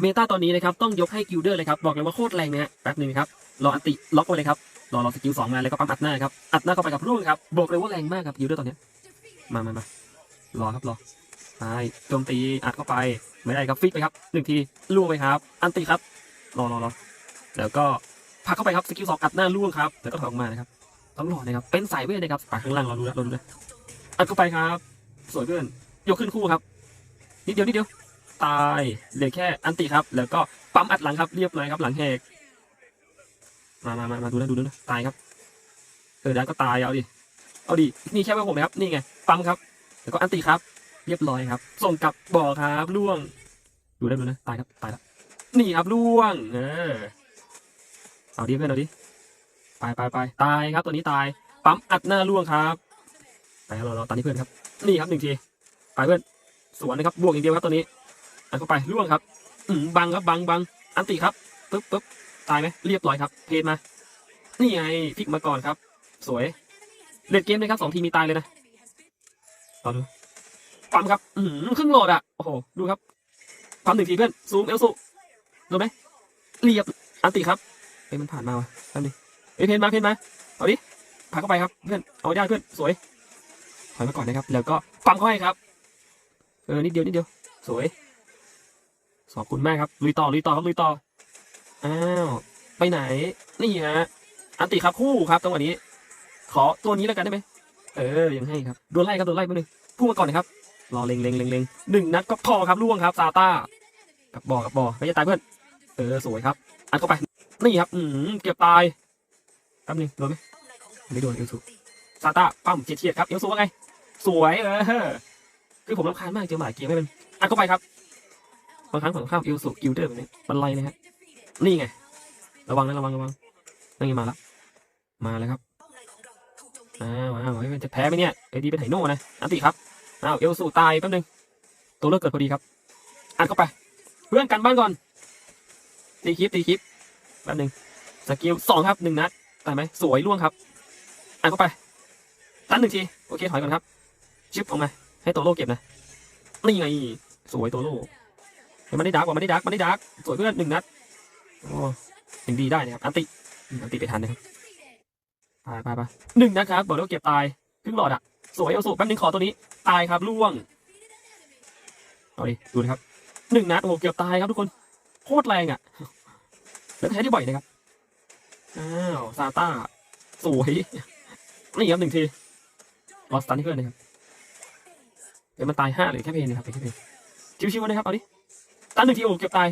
เมตาตอนนี้นะครับต้องยกให้กิลเดอร์เลยครับบอกเลยว่าโคตรแรงนะฮะแป๊บหนึงครับรออันติล็อกไว้เลยครับรอรอสกิลสองมาแล้วก็ปั๊มอัดหน้าครับอัดหน้าเข้าไปกับรุ่งครับบอกเลยว่าแรงมากครับกิลเดอร์ตอนนี้มามามารอครับรอไปโจมตีอัดเข้าไปไม่ได้ครับฟิกไปครับหนึ่งทีล่วงไปครับ อันติครับรอรอรอแล้วก็ผลักเข้าไปครับสกิลสองอัดหน้าล่วงครับแล้วก็ถอยออกมานะครับต้องรอนะครับเป็นสายเวทนะครับไปข้างล่างรอดูนะรอดูนะอัดเข้าไปครับ สวยเพื่อนยกขึ้นคู่ครับนิดเดียวนิดเดียว ตายเหลือแค่อันติครับ แล้วก็ปั๊มอัดหลังครับเรียบร้อยครับหลังแหกมามามามาดูนะดูนะตายครับเออได้ก็ตายเอาดิเอาดินี่แค่ว่าผมนะครับนี่ไงปั๊มครับ แล้วก็อันติครับ เรียบร้อยครับ ส่งกลับบ่อครับล่วง ดูได้ดูนะตายครับตายแล้วนี่ครับล่วง เออเอาดิเพื่อนเอาดิไปไปไปตายครับตัวนี้ตาย ปั๊มอัดหน้าล่วงครับไปรับเราเราตามที่เพื่อนครับ นี่ครับหนึ่งทีไปเพื่อนสวนนะครับบวกอย่างเดียวครับตัวนี้ อันเข้าไปล่วงครับอืมบังครับบังบังอันติครับปึ๊บปึ๊บตายไหมเรียบร้อยครับ เพจมา นี่ไงพลิกมาก่อนครับ สวยเล่นเกมเลยครับสองทีมีตายเลยนะรอดูปั๊มครับ อืมครึ่งโหลดอะโอ้โหดูครับปั๊มหนึ่งทีเพื่อนซูมเอลซูโดนไหมเรียบอันติครับเฮ้ยมันผ่านมาวะแป๊บนึงเฮ้ยเพนมาเพนมาเอาดิผ่านเข้าไปครับเพื่อนเอาได้เพื่อนสวยถอยมาก่อนนะครับ แล้วก็ปั๊มเข้าให้ครับเออนิดเดียวนิดเดียว สวย ขอบคุณมากครับลุยต่อลุยต่อครับลุยต่ออ้าวไปไหน นี่ฮะอันติครับคู่ครับจังหวะนี้ ขอตัวนี้แล้วกันได้ไหมเออยังให้ครับโดนไล่ครับโดนไล่แป๊บนึงพุ่งมาก่อนนะครับรอเล็งเล็งเล็งเล็งหนึ่งนัดก็พอครับล่วงครับซาต้ากับบอกับบอไม่จะตายเพื่อนเออสวยครับ อัดเข้าไปนี่ครับ อืมเกือบตายแป๊บนึงโดนไหมไม่โดนเอลซูซาต้าปั้มเฉียดๆครับเอลซูว่าไง สวยเออคือผมรำคาญมากเจอหมาเกมไม่เป็นอัดเข้าไปครับ บางครั้งผมข้ามอิวสุกิลเดอร์แบบนี้บันไลเลยฮะนี่ไง ระวังนะระวังระวังนั่งมาแล้วมาแล้วครับอ้าวอ้าวเฮ้ยจะแพ้ไหมเนี่ยเอ้ดีเป็นไถโน่นะอันติครับอ้าวเอลสูตายแป๊บนึงตัวเลือกเกิดพอดีครับอัดเข้าไปเพื่อนกันบ้านก่อนตีคลิปตีคลิปแป๊บนึงสกิลสองครับหนึ่งนัดตายไหมสวยล่วงครับอัดเข้าไปตันหนึ่งทีโอเคถอยก่อนครับชิปออกมาให้ตัวโลเก็บนะนี่ไงสวยตัวโลเฮ้ย มันได้ดักว่ะมันได้ดักมันได้ดักสวยเพื่อนหนึ่งนัดโอ้ยังดีได้นะครับอันติอันติไปทันนะครับไปไปไปหนึ่งนะครับบอกแล้วาเก็บตายครึ่งหลอดอะสวยเอาสุแป๊บนึงขอตัวนี้ ตายครับล่วงเอาดิดูนะครับหนึ่งนัดโอ้โหเกือบตายครับทุกคนโคตรแรงอะแล้วใช้ได้บ่อยนะครับอ้าวซาต้าสวยนี่ครับหนึ่งทีรอสตันที่เพื่อนนะครับเดี๋ยวมันตายห้าเลยแค่เพนนะครับแค่เพนชิวๆนะครับเอาดิ ตันหนึ่งทีโอเก็บตาย